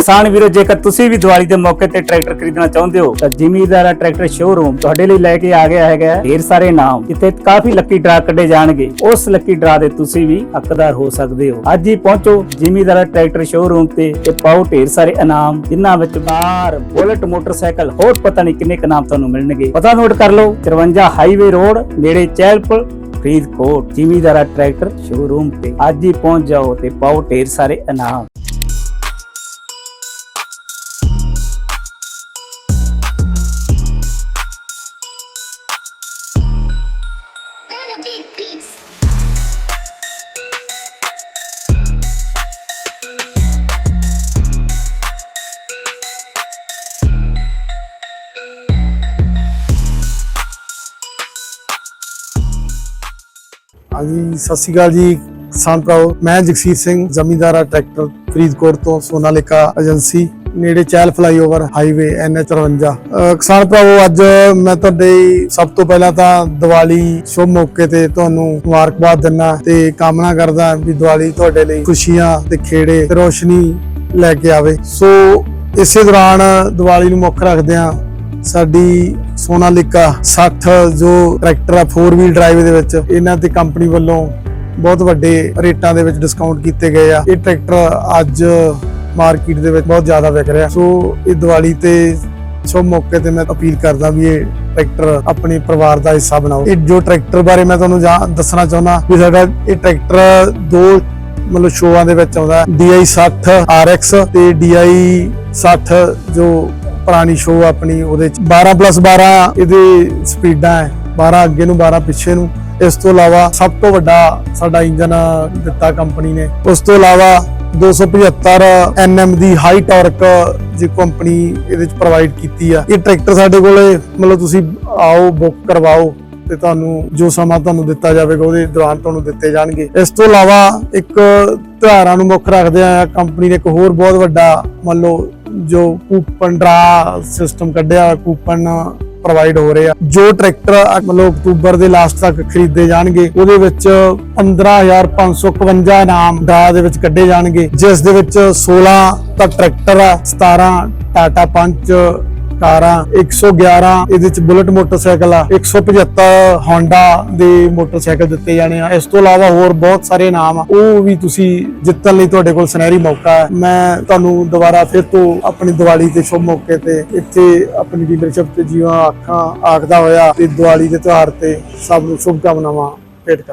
ਕਿਸਾਨ ਵੀਰੋ, ਜੇਕਰ ਤੁਸੀਂ ਵੀ ਦੀਵਾਲੀ ਦੇ ਮੌਕੇ ਤੇ ਟਰੈਕਟਰ ਖਰੀਦਣਾ ਚਾਹੁੰਦੇ ਹੋ, ਤਾਂ ਜ਼ਿਮੀਦਾਰਾ ਟਰੈਕਟਰ ਸ਼ੋਰੂਮ ਤੁਹਾਡੇ ਲਈ ਲੈ ਕੇ ਆ ਗਿਆ ਹੈਗਾ ਢੇਰ ਸਾਰੇ ਨਾਮ ਜਿੱਥੇ ਕਾਫੀ ਲੱਕੀ ਡਰਾ ਕੱਢੇ ਜਾਣਗੇ। ਉਸ ਲੱਕੀ ਡਰਾ ਦੇ ਤੁਸੀਂ ਵੀ ਹੱਕਦਾਰ ਹੋ ਸਕਦੇ ਹੋ। ਅੱਜ ਹੀ ਪਹੁੰਚੋ ਜ਼ਿਮੀਦਾਰਾ ਟਰੈਕਟਰ ਸ਼ੋਰੂਮ ਤੇ ਤੇ ਪਾਓ ਢੇਰ ਸਾਰੇ ਇਨਾਮ, ਜਿਨ੍ਹਾਂ ਵਿੱਚ ਕਾਰ ਬੁਲਟ ਮੋਟਰਸਾਈਕਲ ਹੋਰ ਪਤਾ ਨਹੀਂ ਕਿੰਨੇ ਕੁ ਇਨਾਮ ਤੁਹਾਨੂੰ ਮਿਲਣਗੇ। ਪਤਾ ਨੋਟ ਕਰ ਲਓ 53 ਹਾਈਵੇ ਰੋਡ ਨੇੜੇ ਚਹਿਲਪੁਰ ਫਰੀਦਕੋਟ, ਜ਼ਿਮੀਦਾਰਾ ਟਰੈਕਟਰ ਸ਼ੋਰੂਮ ਤੇ। ਅੱਜ ਹੀ ਪਹੁੰਚ ਜਾਓ ਤੇ ਪਾਓ ਢੇਰ ਸਾਰੇ ਇਨਾਮ। Olha que pizza. ਕਿਸਾਨ ਭਰਾਓ, ਮੈਂ ਜਗਸੀਰ ਸਿੰਘ, ਜ਼ਮੀਂਦਾਰਾ ਟਰੈਕਟਰ, ਫਰੀਦਕੋਟ ਤੋਂ ਸੋਨਾਲਿਕਾ ਏਜੰਸੀ, ਨੇੜੇ ਚਹਿਲ ਫਲਾਈਓਵਰ, ਹਾਈਵੇ NH 53 ਕਿਸਾਨ ਭਰਾਓ, ਅੱਜ ਮੈਂ ਤੁਹਾਡੇ ਸਭ ਤੋਂ ਪਹਿਲਾਂ ਤਾਂ ਦੀਵਾਲੀ ਸ਼ੁਭ ਮੌਕੇ ਤੇ ਤੁਹਾਨੂੰ ਮੁਬਾਰਕਬਾਦ ਦਿੰਦਾ ਤੇ ਕਾਮਨਾ ਕਰਦਾ ਵੀ ਦੀਵਾਲੀ ਤੁਹਾਡੇ ਲਈ ਖੁਸ਼ੀਆਂ ਤੇ ਖੇੜੇ ਰੋਸ਼ਨੀ ਲੈ ਕੇ ਆਵੇ। ਸੋ, ਇਸੇ ਦੌਰਾਨ ਦੀਵਾਲੀ ਨੂੰ ਮੁੱਖ ਰੱਖਦਿਆਂ ਸਾਡੀ ਸੋਨਾਲਿਕਾ 60 ਜੋ ਟਰੈਕਟਰ ਆ 4 ਵੀਲ ਡਰਾਈਵ ਦੇ ਵਿੱਚ, ਇਹਨਾਂ ਤੇ ਕੰਪਨੀ ਵੱਲੋਂ ਬਹੁਤ ਵੱਡੇ ਰੇਟਾਂ ਦੇ ਵਿੱਚ ਡਿਸਕਾਊਂਟ ਕੀਤੇ ਗਏ ਆ। ਇਹ ਟਰੈਕਟਰ ਅੱਜ ਮਾਰਕੀਟ ਦੇ ਵਿੱਚ ਬਹੁਤ ਜ਼ਿਆਦਾ ਵਿਕ ਰਿਹਾ। ਸੋ ਇਹ ਦੀਵਾਲੀ ਤੇ ਸ਼ੁਭ ਮੌਕੇ ਤੇ ਮੈਂ ਅਪੀਲ ਕਰਦਾ ਵੀ ਇਹ ਟਰੈਕਟਰ ਆਪਣੇ ਪਰਿਵਾਰ ਦਾ ਹਿੱਸਾ ਬਣਾਓ। ਇਹ ਜੋ ਟਰੈਕਟਰ ਬਾਰੇ ਮੈਂ ਤੁਹਾਨੂੰ ਦੱਸਣਾ ਚਾਹੁੰਦਾ ਵੀ ਸਾਡਾ ਇਹ ਟਰੈਕਟਰ ਦੋ ਮਤਲਬ ਸ਼ੋਆਂ ਦੇ ਵਿੱਚ ਆਉਂਦਾ DI 60 RX ਤੇ DI 60 ਜੋ ਪੁਰਾਣੀ ਸ਼ੋ ਆਪਣੀ ਉਹਦੇ ਚ 12 12 ਇਹਦੇ ਸਪੀਡਾਂ ਹੈ 12 ਅੱਗੇ ਨੂੰ 12 ਪਿੱਛੇ ਨੂੰ। ਇਸ ਤੋਂ ਇਲਾਵਾ ਸਭ ਤੋਂ ਵੱਡਾ ਸਾਡਾ ਇੰਜਨ ਦਿੱਤਾ ਕੰਪਨੀ ਨੇ। ਉਸ ਤੋਂ ਇਲਾਵਾ 275 NM ਦੀ ਹਾਈ ਟਾਰਕ ਜੀ ਕੰਪਨੀ ਇਹਦੇ ਚ ਪ੍ਰੋਵਾਈਡ ਕੀਤੀ ਆ। ਇਹ ਟਰੈਕਟਰ ਸਾਡੇ ਕੋਲੇ, ਮਤਲਬ ਤੁਸੀਂ ਆਓ ਬੁੱਕ ਕਰਵਾਓ ਤੇ ਤੁਹਾਨੂੰ ਜੋ ਸਮਾਂ ਤੁਹਾਨੂੰ ਦਿੱਤਾ ਜਾਵੇਗਾ ਉਹਦੇ ਦੌਰਾਨ ਤੁਹਾਨੂੰ ਦਿੱਤੇ ਜਾਣਗੇ। ਇਸ ਤੋਂ ਇਲਾਵਾ ਇੱਕ ਤਿਉਹਾਰਾਂ ਨੂੰ ਮੁੱਖ ਰੱਖਦੇ ਆ ਕੰਪਨੀ ਨੇ ਇੱਕ ਹੋਰ ਬਹੁਤ ਵੱਡਾ, ਮੰਨ ਲਓ ਜੋ ਕੂਪਨ ਡਰਾ ਸਿਸਟਮ ਕੱਢਿਆ, ਕੂਪਨ ਪ੍ਰੋਵਾਈਡ ਹੋ ਰਹੇ ਆ। ਜੋ ਟਰੈਕਟਰ ਮਤਲਬ ਅਕਤੂਬਰ ਦੇ ਲਾਸਟ ਤੱਕ ਖਰੀਦੇ ਜਾਣਗੇ, ਉਹਦੇ ਵਿੱਚ 15551 ਨਾਮ ਡਰਾ ਦੇ ਵਿੱਚ ਕੱਢੇ ਜਾਣਗੇ। ਜਿਸ ਦੇ ਵਿੱਚ 16 ਤਾਂ ਟਰੈਕਟਰ ਆ 17 ਟਾਟਾ ਪੰਚ ਕਾਰਾਂ 111 ਇਹਦੇ ਚ ਬੁਲਟ ਮੋਟਰਸਾਈਕਲ ਆ 175 ਹੋਂਡਾ ਦੇ ਮੋਟਰਸਾਈਕਲ ਦਿੱਤੇ ਜਾਣੇ ਆ। ਇਸ ਤੋਂ ਇਲਾਵਾ ਹੋਰ ਬਹੁਤ ਸਾਰੇ ਨਾਮ ਆ। ਉਹ ਵੀ ਤੁਸੀਂ ਜਿੱਤਣ ਲਈ ਤੁਹਾਡੇ ਕੋਲ ਸੁਨਹਿਰੀ ਮੌਕਾ ਹੈ। ਮੈਂ ਤੁਹਾਨੂੰ ਦੁਬਾਰਾ ਫਿਰ ਤੋਂ ਆਪਣੀ ਦੀਵਾਲੀ ਤੇ ਸ਼ੁਭ ਮੌਕੇ ਤੇ ਇੱਥੇ ਆਪਣੀ ਡੀਲਰਸ਼ਿਪ ਤੇ ਜੀਵਾਂ ਆਖਾਂ ਆਖਦਾ ਹੋਇਆ ਤੇ ਦੀਵਾਲੀ ਦੇ ਤਿਉਹਾਰ ਤੇ ਸਭ ਨੂੰ ਸ਼ੁਭ ਕਾਮਨਾਵਾਂ ਭੇਟ ਕਰ